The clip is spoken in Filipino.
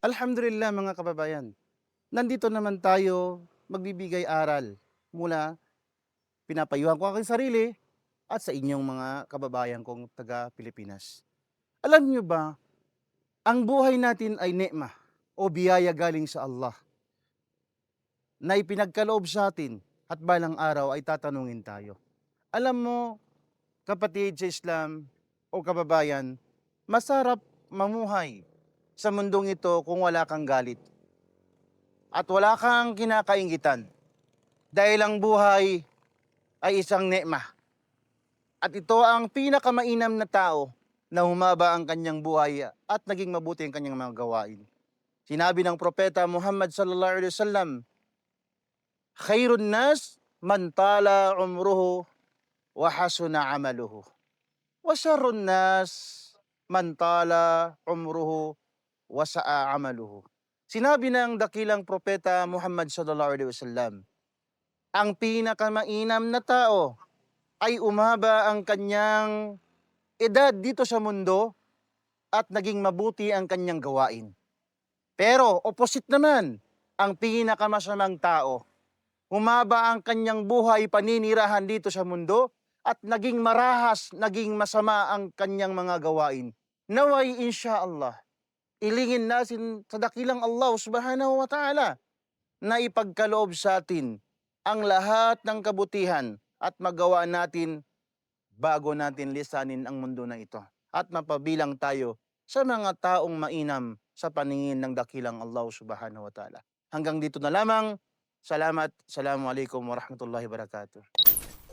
Alhamdulillah mga kababayan. Nandito naman tayo magbibigay aral mula pinapayuhan ko aking sarili at sa inyong mga kababayan kong taga Pilipinas. Alam niyo ba, ang buhay natin ay ne'ma o biyaya galing sa Allah na ipinagkaloob sa atin at balang araw ay tatanungin tayo. Alam mo, kapatid sa Islam o kababayan, masarap mamuhay sa mundong ito kung wala kang galit at wala kang kinakaingitan. Dahil ang buhay ay isang ne'ma. At ito ang pinakamainam na tao na humaba ang kanyang buhay at naging mabuti ang kanyang mga gawain. Sinabi ng propeta Muhammad sallallahu alaihi wasallam, Khairun nas man tala umruhu wa hasuna amaluhu. Wa syarrun nas man tala umruhu wa sa'a amaluhu. Sinabi ng dakilang propeta Muhammad sallallahu alaihi wasallam, ang pinakamainam na tao ay umaba ang kanyang edad dito sa mundo at naging mabuti ang kanyang gawain. Pero opposite naman, ang pinakamasamang tao, humaba ang kanyang buhay paninirahan dito sa mundo at naging marahas, naging masama ang kanyang mga gawain. Naway insya Allah, ilingin natin sa dakilang Allah subhanahu wa ta'ala na ipagkaloob sa atin ang lahat ng kabutihan at magawa natin bago natin lisanin ang mundo na ito at mapabilang tayo sa mga taong mainam sa paningin ng dakilang Allah subhanahu wa ta'ala. Hanggang dito na lamang. Salamat. Assalamualaikum warahmatullahi wabarakatuh.